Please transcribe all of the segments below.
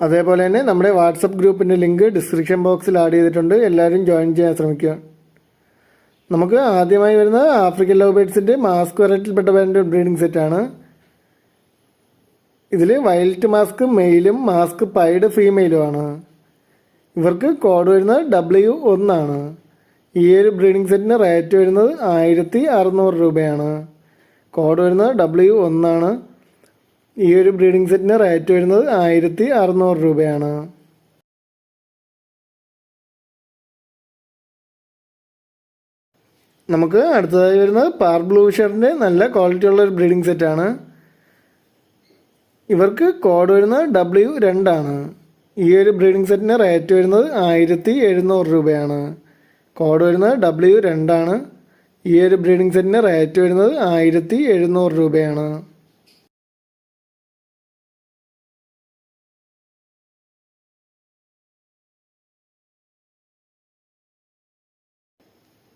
അതേപോലെ തന്നെ നമ്മുടെ വാട്സപ്പ് ഗ്രൂപ്പിന്റെ ലിങ്ക് ഡിസ്ക്രിപ്ഷൻ ബോക്സിൽ ആഡ് ചെയ്തിട്ടുണ്ട്. എല്ലാവരും ജോയിൻ ചെയ്യാൻ ശ്രമിക്കുക. നമുക്ക് ആദ്യമായി വരുന്നത് ആഫ്രിക്കൻ ലവ് ബേഡ്സിന്റെ മാസ്ക് വെറൈറ്റിയിൽപ്പെട്ട ബാൻഡ് ബ്രീഡിംഗ് സെറ്റാണ് ഇതിൽ വയലറ്റ് മാസ്ക് മെയിലും മാസ്ക് പൈഡ് ഫീമെയിലും ആണ്. ഇവർക്ക് കോഡ് വരുന്നത് ഡബ്ല്യു ഒന്നാണ്. ഈ ഒരു ബ്രീഡിംഗ് സെറ്റിന് റേറ്റ് വരുന്നത് ആയിരത്തി അറുന്നൂറ് രൂപയാണ്. കോഡ് വരുന്നത് ഡബ്ല്യു ഒന്നാണ്. ഈ ഒരു ബ്രീഡിംഗ് സെറ്റിന് റേറ്റ് വരുന്നത് ആയിരത്തി അറുന്നൂറ് രൂപയാണ്. നമുക്ക് അടുത്തതായി വരുന്നത് പാർ ബ്ലൂ ഷർട്ടിന്റെ നല്ല ക്വാളിറ്റി ഉള്ള ഒരു ബ്രീഡിംഗ് സെറ്റാണ് ഇവർക്ക് കോഡ് വരുന്നത് ഡബ്ല്യു രണ്ടാണ്. ഈ ഒരു ബ്രീഡിംഗ് സെറ്റിന് റേറ്റ് വരുന്നത് ആയിരത്തി എഴുന്നൂറ് രൂപയാണ്. കോഡ് വരുന്നത് ഡബ്ല്യു രണ്ടാണ്. ഈ ഒരു ബ്രീഡിംഗ് സെറ്റിന് റേറ്റ് വരുന്നത് ആയിരത്തി എഴുന്നൂറ് രൂപയാണ്.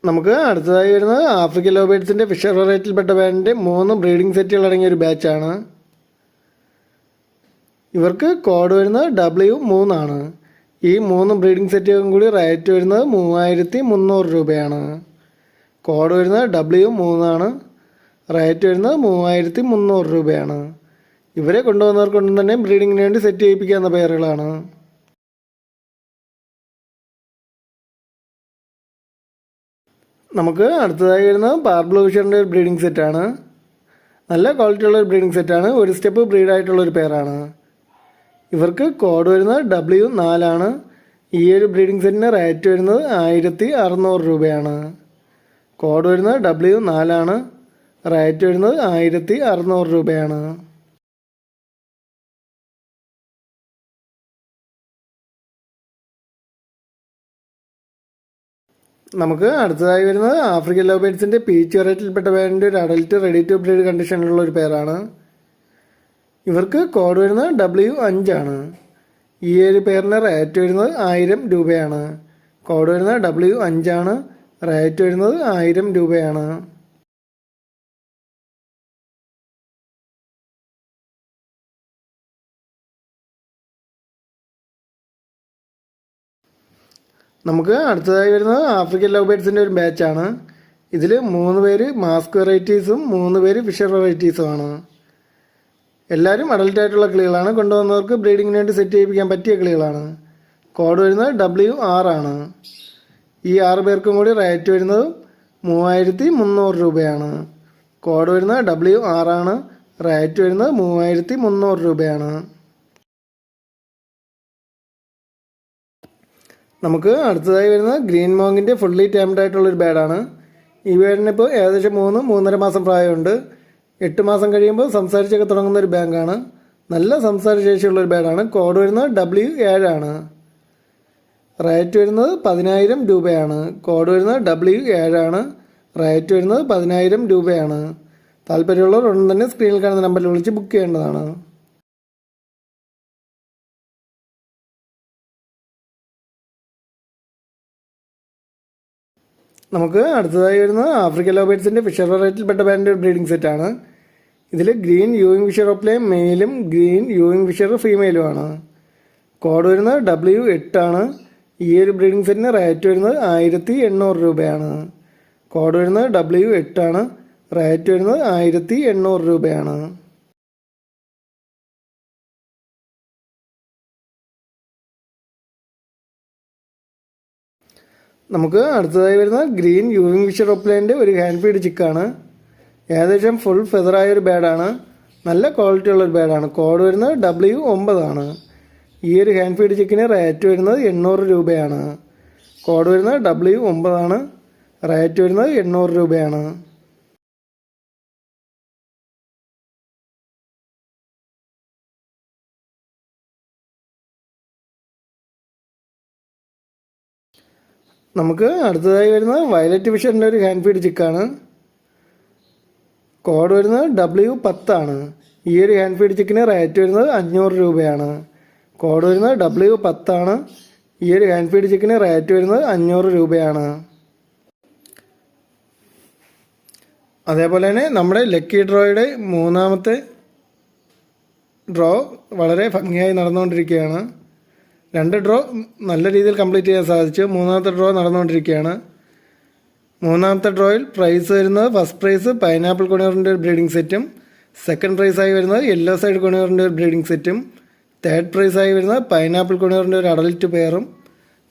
നമുക്ക് അടുത്തതായി വരുന്നത് ആഫ്രിക്കൻ ലോബേഡ്സിന്റെ ഫിഷർ വെറൈറ്റിയിൽപ്പെട്ട ബാൻഡിന്റെ മൂന്ന് ബ്രീഡിംഗ് സെറ്റുകൾ അടങ്ങിയ ഒരു ബാച്ചാണ് ഇവർക്ക് കോഡ് വരുന്നത് ഡബ്ല്യു മൂന്നാണ്. ഈ മൂന്ന് ബ്രീഡിംഗ് സെറ്റുകളും കൂടി റേറ്റ് വരുന്നത് മൂവായിരത്തി മുന്നൂറ് രൂപയാണ്. കോഡ് വരുന്നത് ഡബ്ല്യു മൂന്നാണ്. റേറ്റ് വരുന്നത് മൂവായിരത്തി മുന്നൂറ് രൂപയാണ്. ഇവരെ കൊണ്ടുവന്നവർക്കൊന്നും തന്നെ ബ്രീഡിങ്ങിന് വേണ്ടി സെറ്റ് ചെയ്യിപ്പിക്കാവുന്ന പേരുകളാണ്. നമുക്ക് അടുത്തതായി വരുന്നത് ഫിഷറിന്റെ ഒരു ബ്രീഡിംഗ് സെറ്റാണ് നല്ല ക്വാളിറ്റി ഉള്ള ഒരു ബ്രീഡിംഗ് സെറ്റാണ് ഒരു സ്റ്റെപ്പ് ബ്രീഡായിട്ടുള്ള ഒരു പേരാണ് ഇവർക്ക് കോഡ് വരുന്നത് ഡബ്ല്യു നാലാണ് ഈ ഒരു ബ്രീഡിംഗ് സെറ്റിന് റേറ്റ് വരുന്നത് ആയിരത്തി അറുന്നൂറ് രൂപയാണ്. കോഡ് വരുന്നത് ഡബ്ല്യു നാലാണ് റേറ്റ് വരുന്നത് ആയിരത്തി അറുന്നൂറ് രൂപയാണ്. നമുക്ക് അടുത്തതായി വരുന്നത് ആഫ്രിക്കൻ ലവ് ബേഡ്സിന്റെ പീച്ച് വെറൈറ്റിയിൽപ്പെട്ട ഒരു അഡൽറ്റ് റെഡി ടു ബ്രീഡ് കണ്ടീഷനിലുള്ള ഒരു പേരാണ് ഇവർക്ക് കോഡ് വരുന്നത് ഡബ്ല്യു അഞ്ചാണ് ഈ ഒരു പേരിന് റേറ്റ് വരുന്നത് ആയിരം രൂപയാണ്. കോഡ് വരുന്നത് ഡബ്ല്യു അഞ്ചാണ് റേറ്റ് വരുന്നത് ആയിരം രൂപയാണ്. നമുക്ക് അടുത്തതായി വരുന്നത് ആഫ്രിക്കൻ ലവ് ബേഡ്സിന്റെ ഒരു ബാച്ചാണ്. ഇതിൽ മൂന്ന് പേര് മാസ്ക് വെറൈറ്റീസും മൂന്ന് പേര് ഫിഷർ വെറൈറ്റീസും ആണ് എല്ലാവരും അഡൽട്ട് ആയിട്ടുള്ള കിളികളാണ്. കൊണ്ടുവന്നവർക്ക് ബ്രീഡിങ്ങിന് വേണ്ടി സെറ്റ് ചെയ്യിപ്പിക്കാൻ പറ്റിയ കിളികളാണ്. കോഡ് വരുന്നത് ഡബ്ല്യു ആർ ആണ്. ഈ ആറ് പേർക്കും കൂടി റേറ്റ് വരുന്നത് മൂവായിരത്തി മുന്നൂറ് രൂപയാണ്. കോഡ് വരുന്നത് ഡബ്ല്യു ആർ ആണ്. റേറ്റ് വരുന്നത് മൂവായിരത്തി മുന്നൂറ് രൂപയാണ്. നമുക്ക് അടുത്തതായി വരുന്നത് ഗ്രീൻ മോങ്ങിന്റെ ഫുള്ളി ടൈംഡ് ആയിട്ടുള്ളൊരു ബേഡാണ് ഈ ബേഡിന് ഇപ്പോൾ ഏകദേശം മൂന്ന് മൂന്നര മാസം പ്രായമുണ്ട്. എട്ട് മാസം കഴിയുമ്പോൾ സംസാരിച്ചൊക്കെ തുടങ്ങുന്ന ഒരു ബാങ്കാണ് നല്ല സംസാര ശേഷിയുള്ള ഒരു ബേഡാണ് കോഡ് വരുന്നത് ഡബ്ല്യു ഏഴാണ് റേറ്റ് വരുന്നത് പതിനായിരം രൂപയാണ്. കോഡ് വരുന്നത് ഡബ്ല്യു ഏഴാണ് റേറ്റ് വരുന്നത് പതിനായിരം രൂപയാണ്. താല്പര്യമുള്ളവർ ഉടൻ തന്നെ സ്ക്രീനിൽ കാണുന്ന നമ്പറിൽ വിളിച്ച് ബുക്ക് ചെയ്യേണ്ടതാണ്. നമുക്ക് അടുത്തതായി വരുന്നത് ആഫ്രിക്കൻ ലോബേഡ്സിന്റെ ഫിഷർ വെറൈറ്റിയിൽപ്പെട്ട ബാൻഡ് ബ്രീഡിംഗ് സെറ്റാണ് ഇതിൽ ഗ്രീൻ യൂയിങ് ഫിഷർ ഒപ്ലെ മെയിലും ഗ്രീൻ യൂയിങ് ഫിഷർ ഫീമെയിലും ആണ്. കോഡ് വരുന്നത് ഡബ്ല്യു എട്ടാണ് ഈ ഒരു ബ്രീഡിംഗ് സെറ്റിന് റേറ്റ് വരുന്നത് ആയിരത്തി എണ്ണൂറ് രൂപയാണ്. കോഡ് വരുന്നത് ഡബ്ല്യു എട്ടാണ് റേറ്റ് വരുന്നത് ആയിരത്തി എണ്ണൂറ് രൂപയാണ്. നമുക്ക് അടുത്തതായി വരുന്ന ഗ്രീൻ യൂവിംഗ് ഫിഷർ ഒപ്ലൈന്റെ ഒരു ഹാൻഡ് ഫീഡ് ചിക്കാണ് ഏകദേശം ഫുൾ ഫെതറായ ഒരു ബാഡാണ് നല്ല ക്വാളിറ്റി ഉള്ള ഒരു ബാഡാണ് കോഡ് വരുന്നത് ഡബ്ല്യു ഒമ്പതാണ് ഈ ഒരു ഹാൻഡ് ഫീഡ് ചിക്കിന് റേറ്റ് വരുന്നത് എണ്ണൂറ് രൂപയാണ്. കോഡ് വരുന്നത് ഡബ്ല്യു ഒമ്പതാണ് റേറ്റ് വരുന്നത് എണ്ണൂറ് രൂപയാണ്. നമുക്ക് അടുത്തതായി വരുന്നത് വയലറ്റ് വിഷന്റെ ഒരു ഹാൻഡ് ഫീഡ് ചിക്കാണ് കോഡ് വരുന്നത് ഡബ്ല്യു പത്താണ് ഈ ഒരു ഹാൻഡ് ഫീഡ് ചിക്കിന് റേറ്റ് വരുന്നത് അഞ്ഞൂറ് രൂപയാണ്. കോഡ് വരുന്നത് ഡബ്ല്യു പത്താണ് ഈ ഒരു ഹാൻഡ് ഫീഡ് ചിക്കിന് റേറ്റ് വരുന്നത് അഞ്ഞൂറ് രൂപയാണ്. അതേപോലെ തന്നെ നമ്മുടെ ലക്കി ഡ്രോയുടെ മൂന്നാമത്തെ ഡ്രോ വളരെ ഭംഗിയായി നടന്നുകൊണ്ടിരിക്കുകയാണ്. രണ്ട് ഡ്രോ നല്ല രീതിയിൽ കംപ്ലീറ്റ് ചെയ്യാൻ സാധിച്ചു. മൂന്നാമത്തെ ഡ്രോ നടന്നുകൊണ്ടിരിക്കുകയാണ്. മൂന്നാമത്തെ ഡ്രോയിൽ പ്രൈസ് വരുന്നത് ഫസ്റ്റ് പ്രൈസ് പൈനാപ്പിൾ കൊണിയറിന്റെ ഒരു ബ്രീഡിംഗ് സെറ്റും സെക്കൻഡ് പ്രൈസായി വരുന്നത് യെല്ലോ സൈഡ് കൊണിയറിന്റെ ഒരു ബ്രീഡിംഗ് സെറ്റും തേർഡ് പ്രൈസായി വരുന്നത് പൈനാപ്പിൾ കൊണിയറിന്റെ ഒരു അഡൽറ്റ് പെയറും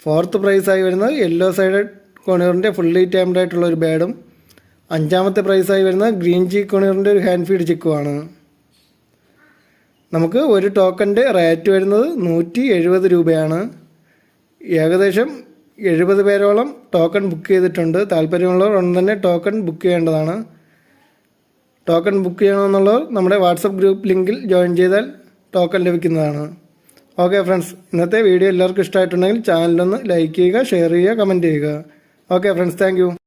ഫോർത്ത് പ്രൈസായി വരുന്നത് യെല്ലോ സൈഡ് കൊണിയറിന്റെ ഫുള്ളി ടൈംഡ് ആയിട്ടുള്ള ഒരു ബേഡും അഞ്ചാമത്തെ പ്രൈസായി വരുന്നത് ഗ്രീൻ ചീ കൊണിയറിന്റെ ഒരു ഹാൻഡ് ഫീഡ് ചിക്കുമാണ് നമുക്ക് ഒരു ടോക്കന്റെ റേറ്റ് വരുന്നത് നൂറ്റി എഴുപത് രൂപയാണ്. ഏകദേശം എഴുപത് പേരോളം ടോക്കൺ ബുക്ക് ചെയ്തിട്ടുണ്ട്. താല്പര്യമുള്ളവർ ഉടൻ തന്നെ ടോക്കൺ ബുക്ക് ചെയ്യേണ്ടതാണ്. ടോക്കൺ ബുക്ക് ചെയ്യണമെന്നുള്ളവർ നമ്മുടെ വാട്സപ്പ് ഗ്രൂപ്പ് ലിങ്കിൽ ജോയിൻ ചെയ്താൽ ടോക്കൺ ലഭിക്കുന്നതാണ്. ഓക്കെ ഫ്രണ്ട്സ് ഇന്നത്തെ വീഡിയോ എല്ലാവർക്കും ഇഷ്ടമായിട്ടുണ്ടെങ്കിൽ ചാനലൊന്ന് ലൈക്ക് ചെയ്യുക ഷെയർ ചെയ്യുക കമന്റ് ചെയ്യുക. Okay friends thank